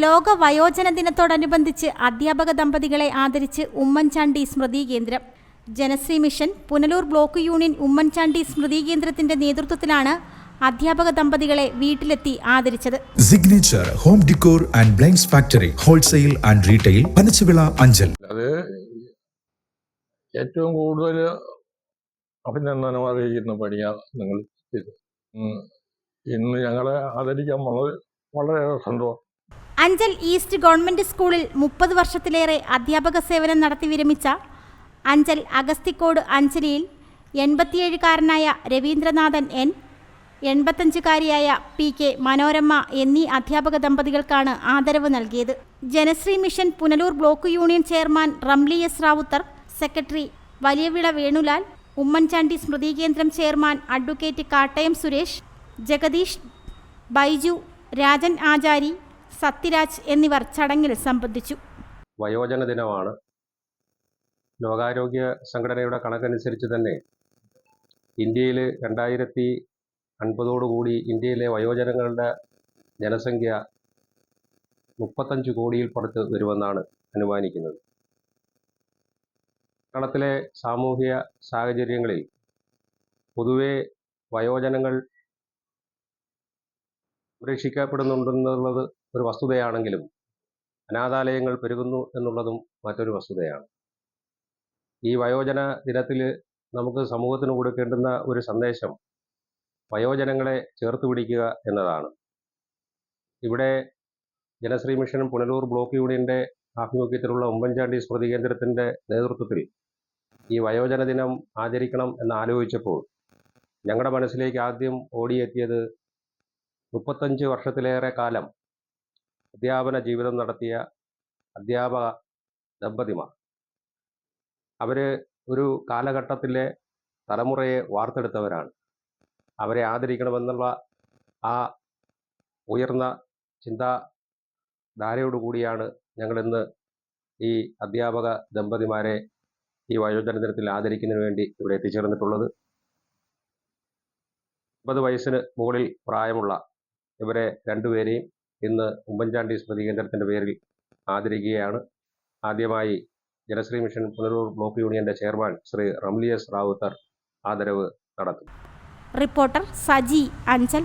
ലോക വയോജന ദിനത്തോടനുബന്ധിച്ച് അധ്യാപക ദമ്പതികളെ ആദരിച്ച് ഉമ്മൻചാണ്ടി സ്മൃതി കേന്ദ്രം. Janasree mission Punalur block union Oommen Chandy സ്മൃതി കേന്ദ്രത്തിന്റെ നേതൃത്വത്തിലാണ് അധ്യാപക ദമ്പതികളെ വീട്ടിലെത്തി ആദരിച്ചത്. Signature home decor and blinds factory wholesale and retail Panachavila Anchal. അത് ഏറ്റവും കൂടുതൽ അഭിനന്ദനം അറിയിക്കുന്ന പണിയാണ് നിങ്ങൾ ചെയ്തത്. ഇന്ന് ഞങ്ങളെ ആദരിക്കാൻ വളരെ വളരെയേറെ സന്തോഷം. അഞ്ചൽ ഈസ്റ്റ് ഗവൺമെന്റ് സ്കൂളിൽ മുപ്പത് വർഷത്തിലേറെ അധ്യാപക സേവനം നടത്തി വിരമിച്ച അഞ്ചൽ അഗസ്തിക്കോട് അഞ്ചലിയിൽ എൺപത്തിയേഴുകാരനായ രവീന്ദ്രനാഥൻ എൻ എൺപത്തഞ്ചുകാരിയായ പി കെ മനോരമ്മ എന്നീ അധ്യാപക ദമ്പതികൾക്കാണ് ആദരവ് നൽകിയത്. Janasree mission Punalur block union chairman Ramli S Rawther secretary Valiyavila Venulal Oommen Chandy സ്മൃതി കേന്ദ്രം ചെയർമാൻ അഡ്വക്കേറ്റ് കാട്ടയം സുരേഷ് ജഗദീഷ് ബൈജു രാജൻ ആചാരി സത്യരാജ് എന്നിവർ ചടങ്ങിൽ സംബന്ധിച്ചു. വയോജന ദിനമാണ്. ലോകാരോഗ്യ സംഘടനയുടെ കണക്കനുസരിച്ച് തന്നെ ഇന്ത്യയിൽ രണ്ടായിരത്തി അൻപതോടുകൂടി ഇന്ത്യയിലെ വയോജനങ്ങളുടെ ജനസംഖ്യ മുപ്പത്തഞ്ച് കോടിയിൽ പുറത്ത് വരുമെന്നാണ് അനുമാനിക്കുന്നത്. കേരളത്തിലെ സാമൂഹിക സാഹചര്യങ്ങളിൽ പൊതുവെ വയോജനങ്ങൾ സംരക്ഷിക്കപ്പെടുന്നുണ്ടെന്നുള്ളത് ഒരു വസ്തുതയാണെങ്കിലും അനാഥാലയങ്ങൾ പെരുകുന്നു എന്നുള്ളതും മറ്റൊരു വസ്തുതയാണ്. ഈ വയോജന ദിനത്തിൽ നമുക്ക് സമൂഹത്തിന് കൊടുക്കേണ്ടുന്ന ഒരു സന്ദേശം വയോജനങ്ങളെ ചേർത്ത് പിടിക്കുക എന്നതാണ്. ഇവിടെ ജനശ്രീ മിഷൻ പുനലൂർ ബ്ലോക്ക് യൂണിയന്റെ ആഭിമുഖ്യത്തിലുള്ള ഉമ്മൻചാണ്ടി സ്മൃതി കേന്ദ്രത്തിന്റെ നേതൃത്വത്തിൽ ഈ വയോജന ദിനം ആചരിക്കണം എന്ന് ആലോചിച്ചപ്പോൾ ഞങ്ങളുടെ മനസ്സിലേക്ക് ആദ്യം ഓടിയെത്തിയത് മുപ്പത്തഞ്ച് വർഷത്തിലേറെ കാലം അധ്യാപന ജീവിതം നടത്തിയ അധ്യാപക ദമ്പതിമാർ. അവർ ഒരു കാലഘട്ടത്തിലെ തലമുറയെ വാർത്തെടുത്തവരാണ്. അവരെ ആദരിക്കണമെന്നുള്ള ആ ഉയർന്ന ചിന്താധാരയോടുകൂടിയാണ് ഞങ്ങളിന്ന് ഈ അധ്യാപക ദമ്പതിമാരെ ഈ വയോജന ദിനത്തിൽ ആദരിക്കുന്നതിന് വേണ്ടി ഇവിടെ എത്തിച്ചേർന്നിട്ടുള്ളത്. അമ്പത് വയസ്സിന് മുകളിൽ പ്രായമുള്ള ഇവരെ രണ്ടുപേരെയും ഇന്ന് ഉമ്മൻചാണ്ടി സ്മൃതി കേന്ദ്രത്തിന്റെ പേരിൽ ആദരിക്കുകയാണ്. ആദ്യമായി ജനശ്രീ മിഷൻ പുനലൂർ ബ്ലോക്ക് യൂണിയന്റെ ചെയർമാൻ ശ്രീ റംലിയസ് റാവുത്തർ ആദരവ് നടത്തും. Reporter Saji Anchal.